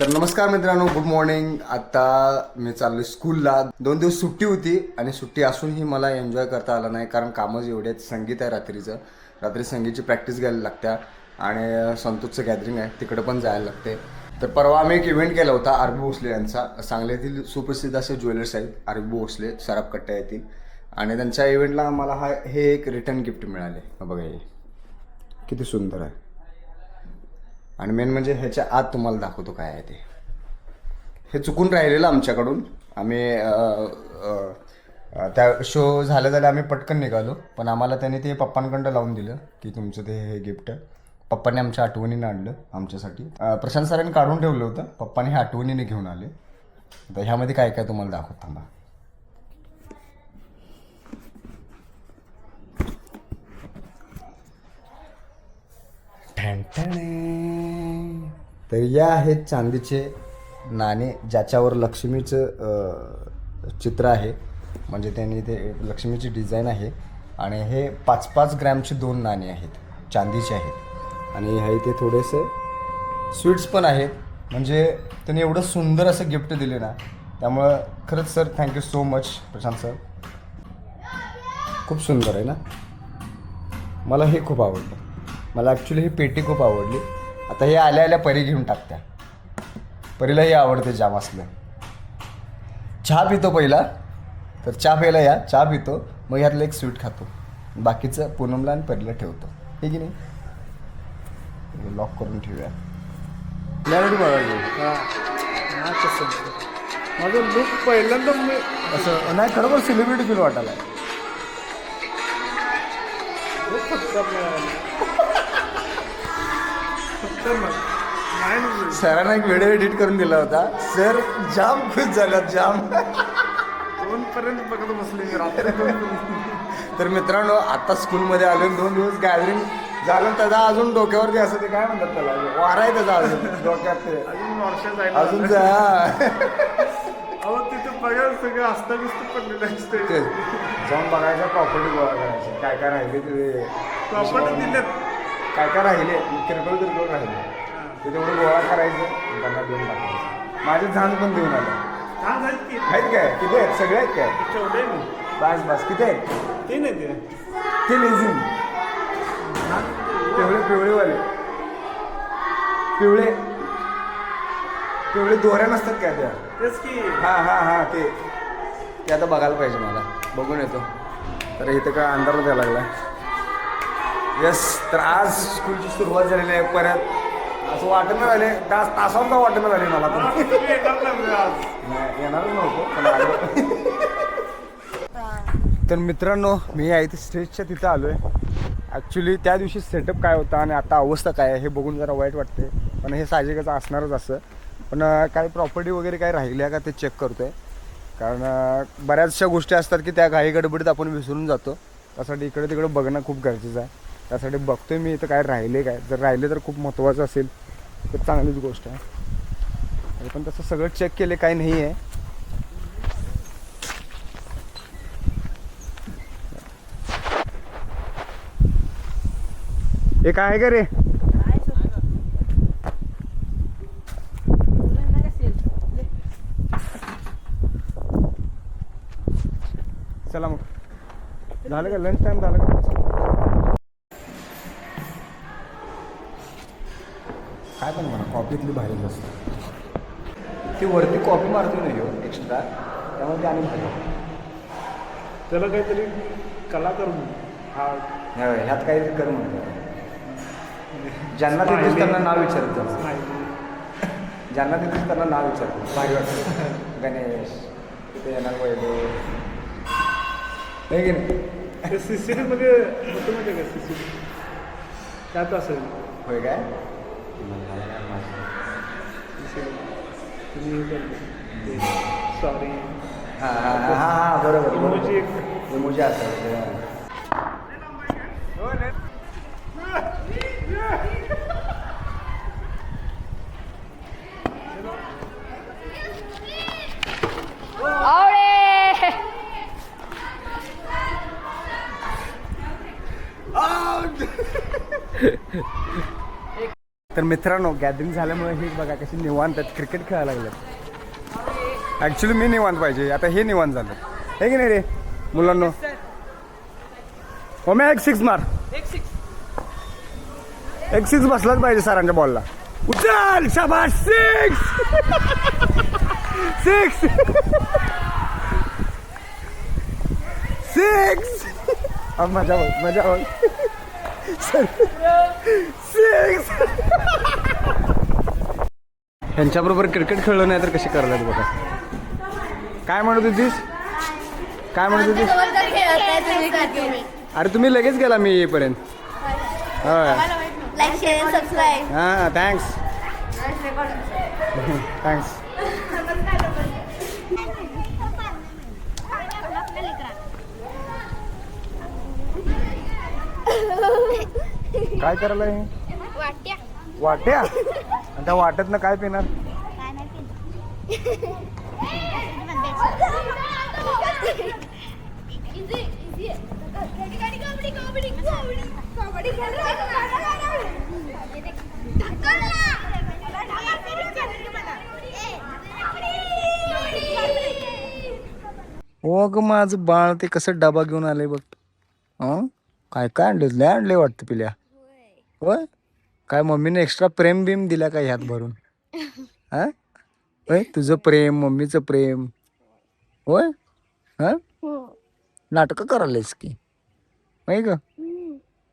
तर नमस्कार मित्रांनो गुड मॉर्निंग आता मी चाललो स्कूलला दोन दिवस सुट्टी होती आणि सुट्टी असूनही मला एन्जॉय करता आलं नाही कारण कामच एवढे आहेत संगीत आहे रात्रीचं. रात्री संगीतची प्रॅक्टिस घ्यायला लागत्या आणि संतोषचं गॅदरिंग आहे तिकडं पण जायला लागते. तर परवा आम्ही एक इव्हेंट केला होता आरबी भोसले यांचा. सांगलीतील सुप्रसिद्ध असे ज्वेलर्स आहेत आरबी भोसले सराफ कट्ट्या येतील आणि त्यांच्या इव्हेंटला मला हा हे एक रिटर्न गिफ्ट मिळाले. बघा हे. किती सुंदर आहे. आणि मेन म्हणजे ह्याच्या आत तुम्हाला दाखवतो काय आहे ते. हे चुकून राहिलेलं आमच्याकडून. आम्ही त्या शो झालं झाल्या आम्ही पटकन निघालो. पण आम्हाला त्याने ते पप्पांकडं लावून दिलं की तुमचं ते हे गिफ्ट पप्पाने आमच्या आठवणीनं आणलं आमच्यासाठी. प्रशांत सरांनी काढून ठेवलं होतं. पप्पाने हे आठवणीने घेऊन आले. तर ह्यामध्ये काय काय तुम्हाला दाखवत थांबा. तर या आहेत चांदीचे नाणे ज्याच्यावर लक्ष्मीचं चित्र आहे. म्हणजे त्यांनी ते लक्ष्मीची डिझाईन आहे. आणि हे पाच पाच ग्रॅमचे दोन नाणे आहेत. चांदीचे आहेत. आणि हे ते थोडेसे स्वीट्स पण आहेत. म्हणजे त्यांनी एवढं सुंदर असं गिफ्ट दिले ना त्यामुळं खरंच sir thank you so much Prashant sir. खूप सुंदर आहे ना? मला हे खूप आवडलं. मला ॲक्च्युली ही पेटी खूप आवडली. आता हे आल्या आल्या परी घेऊन टाकत्या. परीलाही आवडते जाम असलं. चहा पितो पहिला तर चहा प्यायला या. चहा पितो. मग ह्यातलं एक स्वीट खातो. बाकीचं पूनमला आणि परीला ठेवतो. हे की नाही? लॉक करून ठेवूया. बघायची माझं लुक पहिल्यांदा मी असं नाही खरोखर सेलिब्रिटी फील वाटायला नाही ना. सरांना एक व्हिडिओ एडिट करून दिला होता. सर जाम खुश झाला जाम. दोन पर्यंत बघत बसले रात्री. तर मित्रांनो आता स्कूलमध्ये आलो दोन दिवस गॅदरिंग झालं त्याचा अजून डोक्यावरती असं ते काय म्हणतात त्याला? वारा आहे त्याचा अजून डोक्यात ते. अजून वर्षात अजून. अहो तिथं बघा सगळं अस्ताव्यस्त पडलेलं असते ते जाऊन बघायचं प्रॉपर्टी गोळा करायची. काय काय राहिले ते प्रॉपर्टी दिल्यात काय काय राहिले किरकोळ किरकोळ राहिले. ते तेवढं गोळा करायचं त्यांना देऊन टाकायचं. माझे झाड पण देऊन आलं. आहेत काय? किती आहेत? सगळे आहेत काय? बस बस. किती आहेत? ते नाही ते ते लेझिम पिवळे पिवळेवाले. पिवळे. पिवळे दोऱ्या नसतात काय त्या? तेच की. हा हा हा ते. ते आता बघायला पाहिजे मला. बघून येतो. तर इथं काय अंधार द्यायला लागला यस तर आज स्कूलची सुरुवात झालेली आहे परत. असं वाटणं झाले. तास तासांचा वाटणं झाले मला नाही म्हणजे नाही, येणारच नव्हतो पण आलो. तर मित्रांनो मी आहे ते स्टेजच्या तिथं आलो आहे ॲक्च्युली त्या दिवशी सेटअप काय होता आणि आता अवस्था काय आहे हे बघून जरा वाईट वाटते. पण हे साहजिकच असणारच असं. पण अं, काही प्रॉपर्टी वगैरे काय राहिल्या का ते चेक करतो आहे कारण अं, बऱ्याचशा गोष्टी असतात की त्या घाई गडबडीत आपण विसरून जातो. त्यासाठी इकडे तिकडे बघणं खूप गरजेचं आहे. त्यासाठी बघतोय मी इथं काय राहिले काय. जर राहिले तर खूप महत्त्वाचं असेल. तर चांगलीच गोष्ट आहे. पण तसं सगळं चेक केले काही नाही आहे. हे काय आहे का रे? चला मग. झालं का? लंच टाइम झालं का? कॉफीतली भारीच असते ती वरती कॉफी मारतो नाही हो एक्स्ट्रा त्यामुळे ती आणि भारी त्याला काहीतरी कलाकार म्हणून. हा. ह्या- ह्यात काही कर म्हणतो ज्यांना ते त्यांना नाव विचारत. नाही ज्यांना ते त्यांना नाव विचारतो भारी वाटतं. गणेश तिथे येणार वैभव. हे की नाही? ते सीसीटी मध्ये होतं माहिती का? सीसीटी त्यात असेल. होय काय. सॉरी हां हां हां हां बरोबर एक- इमोजी असायचं आवडे तर मित्रांनो गॅदरिंग झाल्यामुळे हे बघा कशी निवांत आहेत. क्रिकेट खेळायला लागलेत. ॲक्च्युली मी निवांत पाहिजे. आता हे निवांत झालं. हे की नाही रे? मुलांना. हो मी एक सिक्स मार. एक सिक्स बसलाच पाहिजे सरांच्या बॉलला उचल शाबाश सिक्स सिक्स सिक्स मजा मजा सिक्स ह्यांच्याबरोबर क्रिकेट खेळलो नाही तर कशी करतात बघा. काय म्हणत होतीस? काय म्हणत होतीस? अरे तुम्ही लगेच गेला मी येईपर्यंत. होय. हां थँक्स थँक्स काय करायला वाट्या. वाट्या? आणि त्या वाट्यात ना काय पिणार? काय नाही ग माझं बाळ ते कसं डबा घेऊन आलंय बघ. हं? काय काय आणले लय आणले वाटतं पिल्या. होय. काय मम्मीने एक्स्ट्रा प्रेम बिम दिला का ह्यात भरून? हा? होय? तुझं प्रेम मम्मीचं प्रेम. होय? हा? नाटकं करायलायस की. होय ग?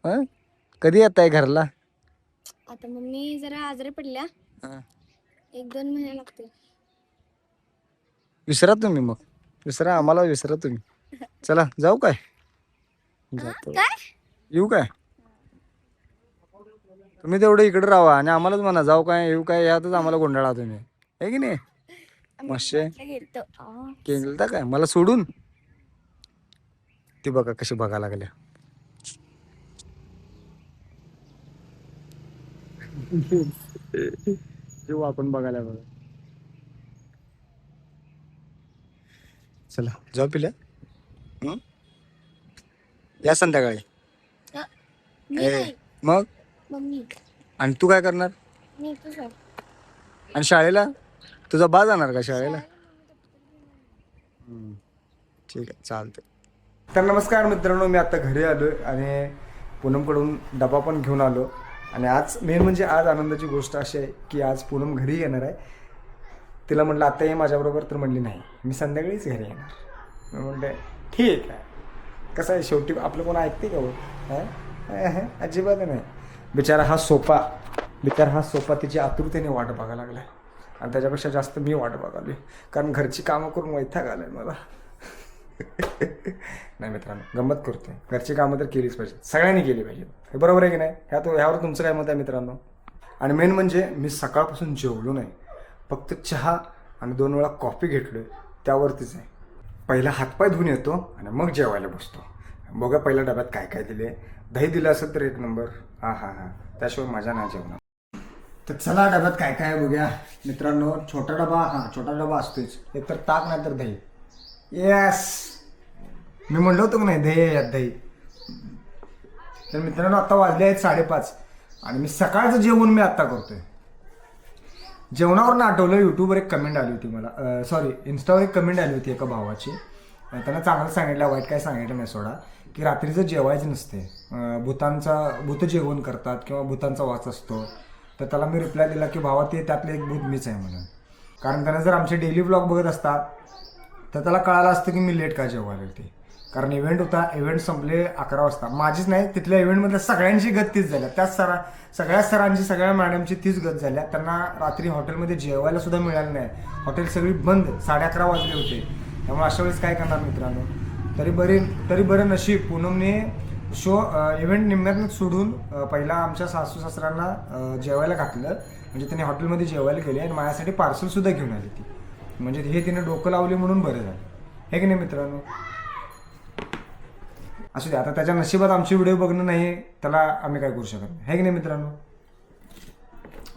हं? कधी येत आहे घरला? आता मम्मी जरा आजारी पडल्या. हा. एक दोन महिने लागतील. विसरा तुम्ही मग. विसरा आम्हाला विसरा तुम्ही. चला जाऊ काय? जातो. काय? येऊ काय? तुम्ही तेवढं इकडे राहा आणि आम्हालाच म्हणा जाऊ काय येऊ काय यातच आम्हाला गोंधळा तुम्ही. आहे की नाही? मशे. केलता काय? मला सोडून? ती बघा कशी बघा लागल्या. जेव्हा आपण बघायला बघा. चला जाऊ पिल्या. हं? या संध्याकाळी. मग? मम्मी. आणि तू काय करणार? मी आणि शाळेला? तुझा बा जाणार का शाळेला? हम्म. ठीक आहे चालते तर नमस्कार मित्रांनो मी आता घरी आलो आणि पूनमकडून डबा पण घेऊन आलो. आणि आज मेन म्हणजे आज आनंदाची गोष्ट अशी आहे की आज पूनम घरी येणार आहे. तिला म्हटलं आता ये माझ्याबरोबर तर म्हणली नाही मी संध्याकाळीच घरी येणार. मी म्हणते ठीक आहे. कसं आहे शेवटी आपलं कोण ऐकते का हो? हं? अजिबात नाही. बिचारा हा सोफा बिचारा हा सोफा तिची आतुरतेने वाट बघायला लागलाय. आणि त्याच्यापेक्षा जास्त मी वाट बघाली कारण घरची कामं करून वैताग आलाय मला. नाही मित्रांनो गंमत करतो घरची कामं तर केलीच पाहिजे सगळ्यांनी केली पाहिजे हे बरोबर आहे की नाही? ह्या तो ह्यावर तुमचं काय मत आहे मित्रांनो? आणि मेन म्हणजे मी सकाळपासून जेवलो नाही. फक्त चहा आणि दोन वेळा कॉफी घेतलोय. त्यावरतीच आहे. पहिला हातपाय धुवून येतो आणि मग जेवायला बसतो. बघा पहिल्या डब्यात काय काय दिले दही दिलं असेल तर एक नंबर. हा हा हा. त्याशिवाय मजा नाही जेवणार. तर चला डब्यात काय काय बघूया. मित्रांनो छोटा डबा हा छोटा डबा असतोच. एक तर ताक नाही तर दही. येस मी म्हणलो होतो की नाही दही यात दही. तर मित्रांनो आता वाजले आहेत साडेपाच. आणि मी सकाळचं जेवण मी आत्ता करतोय. जेवणावरून आठवलं यूट्यूबवर एक कमेंट आली होती मला. सॉरी इन्स्टावर एक कमेंट आली होती एका भावाची. त्यांना चांगलं सांगितलं वाईट काय सांगितलं नाही सोडा. की रात्रीचं जेवायचं नसते. भूतांचा भूत जेवण करतात किंवा भूतांचा वाच असतो. तर त्याला मी रिप्लाय दिला की भावा ते त्यातलं एक भूत मीच आहे म्हणून. कारण त्यानं जर आमचे डेली ब्लॉग बघत असतात तर त्याला कळालं असतं की मी लेट का जेवायला ते कारण इव्हेंट होता इव्हेंट संपले अकरा वाजता. माझीच नाही तिथल्या इव्हेंटमधल्या सगळ्यांची गत तीच झाल्या. त्याच सरा सगळ्या सरांची सगळ्या मॅडमची तीच गत झाल्या. त्यांना रात्री हॉटेलमध्ये जेवायला सुद्धा मिळालं नाही. हॉटेल सगळी बंद साडे अकरा वाजले होते. त्यामुळे अशा वेळेस काय करणार मित्रांनो? तरी बरी तरी बरं नशीब. पूनमने शो इव्हेंट निम्म्यात सोडून पहिला आमच्या सासू सासऱ्यांना जेवायला घातलं. म्हणजे त्यांनी हॉटेलमध्ये जेवायला गेले आणि माझ्यासाठी पार्सलसुद्धा घेऊन आली ती. म्हणजे हे तिने डोकं लावले म्हणून बरं झालं. हे की नाही मित्रांनो? असू दे आता त्याच्या नशिबात आमची व्हिडिओ बघणं नाही त्याला आम्ही काय करू शकत नाही. हे की नाही मित्रांनो?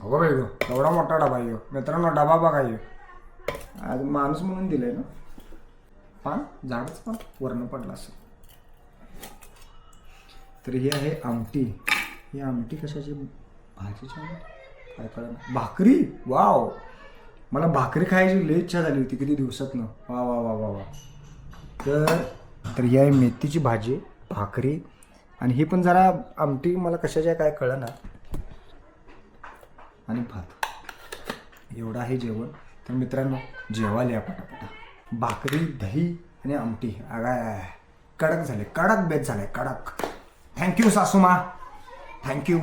अगो बाई गो एवढा मोठा डबा येऊ मित्रांनो डबा बघा येऊ आज माणूस म्हणून दिलाय ना? पान झाडच पण वर्ण पडला असं. तर ही आहे आमटी. ही आमटी कशाची? भाजीची काय कळणार भाकरी? वाव! मला भाकरी खायची लई इच्छा झाली होती किती दिवसातनं. वा वा वा वा वा. तर तर ही आहे मेथीची भाजी भाकरी. आणि ही पण जरा आमटी मला कशाची काय कळणार ना आणि भात. एवढं आहे जेवण. तर मित्रांनो जेवायला या पटापटा. भाकरी दही आणि आमटी. अगाय कडक झाले. कडक बेत झाले. कडक. थँक्यू सासूमा. थँक्यू